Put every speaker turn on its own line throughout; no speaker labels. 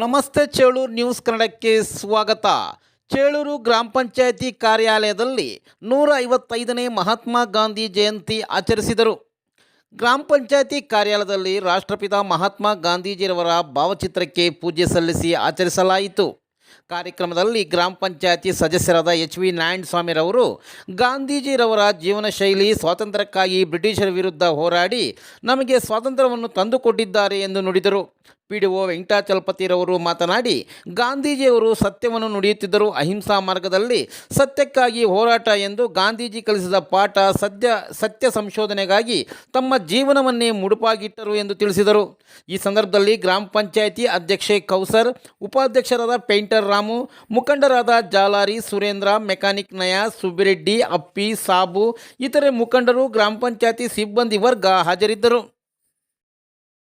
ನಮಸ್ತೆ ಚೇಳೂರು ನ್ಯೂಸ್ ಕನ್ನಡಕ್ಕೆ ಸ್ವಾಗತ. ಚೇಳೂರು ಗ್ರಾಮ ಪಂಚಾಯತಿ ಕಾರ್ಯಾಲಯದಲ್ಲಿ ನೂರ ಐವತ್ತೈದನೇ ಮಹಾತ್ಮ ಗಾಂಧಿ ಜಯಂತಿ ಆಚರಿಸಿದರು. ಗ್ರಾಮ ಪಂಚಾಯತಿ ಕಾರ್ಯಾಲಯದಲ್ಲಿ ರಾಷ್ಟ್ರಪಿತ ಮಹಾತ್ಮ ಗಾಂಧೀಜಿಯವರ ಭಾವಚಿತ್ರಕ್ಕೆ ಪೂಜೆ ಸಲ್ಲಿಸಿ ಆಚರಿಸಲಾಯಿತು. ಕಾರ್ಯಕ್ರಮದಲ್ಲಿ ಗ್ರಾಮ ಪಂಚಾಯತಿ ಸದಸ್ಯರಾದ ಎಚ್ ವಿ ನಾರಾಯಣಸ್ವಾಮಿರವರು ಗಾಂಧೀಜಿರವರ ಜೀವನ ಶೈಲಿ, ಸ್ವಾತಂತ್ರ್ಯಕ್ಕಾಗಿ ಬ್ರಿಟಿಷರ ವಿರುದ್ಧ ಹೋರಾಡಿ ನಮಗೆ ಸ್ವಾತಂತ್ರ್ಯವನ್ನು ತಂದುಕೊಟ್ಟಿದ್ದಾರೆ ಎಂದು ನುಡಿದರು. ಪಿ ಡಿ ಒ ವೆಂಕಟಾಚಲಪತಿರವರು ಮಾತನಾಡಿ, ಗಾಂಧೀಜಿಯವರು ಸತ್ಯವನ್ನು ನುಡಿಯುತ್ತಿದ್ದರು ಅಹಿಂಸಾ ಮಾರ್ಗದಲ್ಲಿ ಸತ್ಯಕ್ಕಾಗಿ ಹೋರಾಟ ಎಂದು ಗಾಂಧೀಜಿ ಕಲಿಸಿದ ಪಾಠ ಸದ್ಯ ಸತ್ಯ ಸಂಶೋಧನೆಗಾಗಿ ತಮ್ಮ ಜೀವನವನ್ನೇ ಮುಡುಪಾಗಿಟ್ಟರು ಎಂದು ತಿಳಿಸಿದರು. ಈ ಸಂದರ್ಭದಲ್ಲಿ ಗ್ರಾಮ ಪಂಚಾಯಿತಿ ಅಧ್ಯಕ್ಷೆ ಕೌಸರ್, ಉಪಾಧ್ಯಕ್ಷರಾದ ಪೇಂಟರ್ ರಾಮು, ಮುಖಂಡರಾದ ಜಾಲಾರಿ, ಸುರೇಂದ್ರ, ಮೆಕ್ಯಾನಿಕ್ ನಯ, ಸುಬ್ಬಿರೆಡ್ಡಿ, ಅಪ್ಪಿ, ಸಾಬು, ಇತರೆ ಮುಖಂಡರು, ಗ್ರಾಮ ಪಂಚಾಯತಿ ಸಿಬ್ಬಂದಿ ವರ್ಗ ಹಾಜರಿದ್ದರು.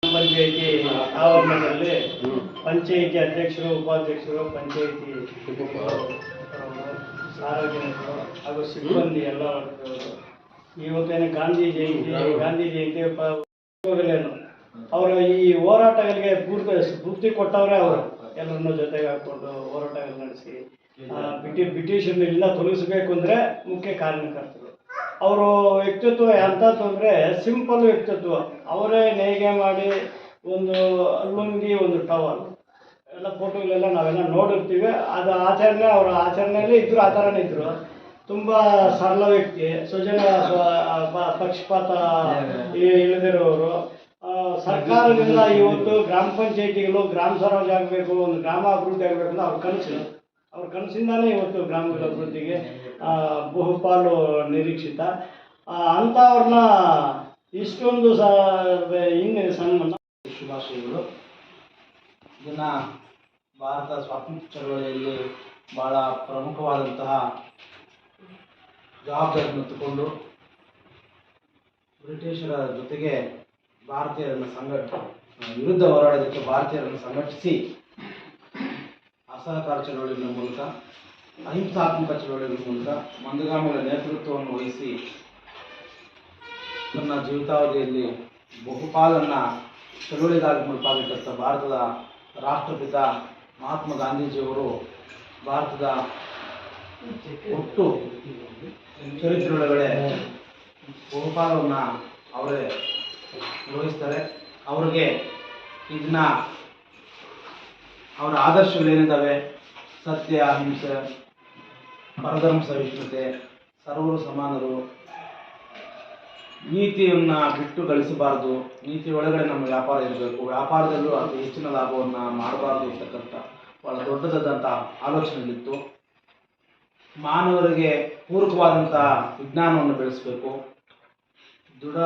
ಪಂಚಾಯಿತಿ ಆವರಣದಲ್ಲಿ ಪಂಚಾಯಿತಿ ಅಧ್ಯಕ್ಷರು, ಉಪಾಧ್ಯಕ್ಷರು, ಪಂಚಾಯಿತಿ ಸಾರ್ವಜನಿಕರು ಹಾಗೂ ಸಿಬ್ಬಂದಿ ಎಲ್ಲ ಇವತ್ತೇನು ಗಾಂಧಿ ಜಯಂತಿ ಗಾಂಧಿ ಜಯಂತಿ ಅವರು ಈ ಹೋರಾಟಗಳಿಗೆ ಪೂರ್ತಿ, ಸ್ಫೂರ್ತಿ ಕೊಟ್ಟವರೇ ಅವರು. ಎಲ್ಲರನ್ನೂ ಜೊತೆಗೆ ಹಾಕ್ಕೊಂಡು ಹೋರಾಟಗಳು ನಡೆಸಿ ಬ್ರಿಟಿ ಬ್ರಿಟಿಷರ್ನಿಂದ ತೊಲಗಿಸಬೇಕು ಅಂದರೆ ಮುಖ್ಯ ಕಾರಣಕರ್ತರು ಅವರು ವ್ಯಕ್ತಿತ್ವ ಎಂಥದ್ದು ಅಂದರೆ ಸಿಂಪಲ್ ವ್ಯಕ್ತಿತ್ವ. ಅವರೇ ನೇಯ್ಗೆ ಮಾಡಿ ಒಂದು ಲುಂಗಿ ಒಂದು ಟವಲ್. ಎಲ್ಲ ಫೋಟೋಗಳೆಲ್ಲ ನಾವೆಲ್ಲ ನೋಡಿರ್ತೀವಿ. ಅದು ಆಚರಣೆ ಅವರ ಆಚರಣೆಯಲ್ಲಿ ಇದ್ದರು ಆ ಥರನೇ ಇದ್ದರು ತುಂಬ ಸರಳ ವ್ಯಕ್ತಿ ಸ್ವಜನ ಸ್ವ- ಪಕ್ಷಪಾತ ಇಳಿದಿರೋರು ಸರ್ಕಾರದಿಂದ ಇವತ್ತು ಗ್ರಾಮ ಪಂಚಾಯತಿಗಳು, ಗ್ರಾಮ ಸ್ವರಾಜ್ ಆಗಬೇಕು, ಒಂದು ಗ್ರಾಮ ಅಭಿವೃದ್ಧಿ ಆಗಬೇಕು ಅಂತ ಅವ್ರ ಕನಸು ಅವ್ರ ಕನಸಿಂದಾನೇ ಇವತ್ತು ಗ್ರಾಮಗಳ ಅಭಿವೃದ್ಧಿಗೆ ಬಹುಪಾಲು ನಿರೀಕ್ಷಿತ. ಅಂಥವ್ರನ್ನ ಇಷ್ಟೊಂದು ಸ ಇನ್ನು ಸನ್ಮಾನ
ಶುಭಾಶಯಗಳು. ಇದನ್ನ ಭಾರತ ಸ್ವಾತಂತ್ರ್ಯ ಚಳವಳಿಯಲ್ಲಿ ಭಾಳ ಪ್ರಮುಖವಾದಂತಹ ಜವಾಬ್ದಾರಿಯನ್ನು ತಗೊಂಡು ಬ್ರಿಟಿಷರ ಜೊತೆಗೆ ಭಾರತೀಯರನ್ನು ಸಂಘ ವಿರುದ್ಧ ಹೋರಾಡೋದಕ್ಕೆ ಭಾರತೀಯರನ್ನು ಸಂಘಟಿಸಿ. ಅಸಹಕಾರ ಚಳವಳಿಗಳ ಮೂಲಕ, ಅಹಿಂಸಾತ್ಮಕ ಚಳವಳಿಗಳ ಮೂಲಕ ಮಂದಗಾಮಿಗಳ ನೇತೃತ್ವವನ್ನು ವಹಿಸಿ ತನ್ನ ಜೀವಿತಾವಧಿಯಲ್ಲಿ ಬಹುಪಾಲನ್ನು ಚಳುವಳಿಗಾಗಿ ಮುಳುಪಾಗಿಟ್ಟಂಥ ಭಾರತದ ರಾಷ್ಟ್ರಪಿತ ಮಹಾತ್ಮ ಗಾಂಧೀಜಿಯವರು ಭಾರತದ ಒಟ್ಟು ಚರಿತ್ರೆಯೊಳಗಡೆ ಬಹುಪಾಲವನ್ನು ಅವರೇ ನಿರ್ವಹಿಸ್ತಾರೆ ಅವ್ರಿಗೆ ಇದನ್ನ ಅವರ ಆದರ್ಶಗಳೇನಿದ್ದಾವೆ ಸತ್ಯ, ಅಹಿಂಸೆ, ಪರಧರ್ಮ ಸಹಿಷ್ಣುತೆ, ಸರ್ವರು ಸಮಾನರು. ನೀತಿಯನ್ನ ಬಿಟ್ಟು ಗಳಿಸಬಾರ್ದು. ನೀತಿ ಒಳಗಡೆ ನಮ್ಮ ವ್ಯಾಪಾರ ಇರಬೇಕು. ವ್ಯಾಪಾರದಲ್ಲೂ ಅತಿ ಹೆಚ್ಚಿನ ಲಾಭವನ್ನು ಮಾಡಬಾರ್ದು ಅಂತಕ್ಕಂಥ ಬಹಳ ದೊಡ್ಡದಾದಂಥ ಆಲೋಚನೆಗಳಿತ್ತು. ಮಾನವರಿಗೆ ಪೂರಕವಾದಂಥ ವಿಜ್ಞಾನವನ್ನು ಬೆಳೆಸಬೇಕು. ದೃಢ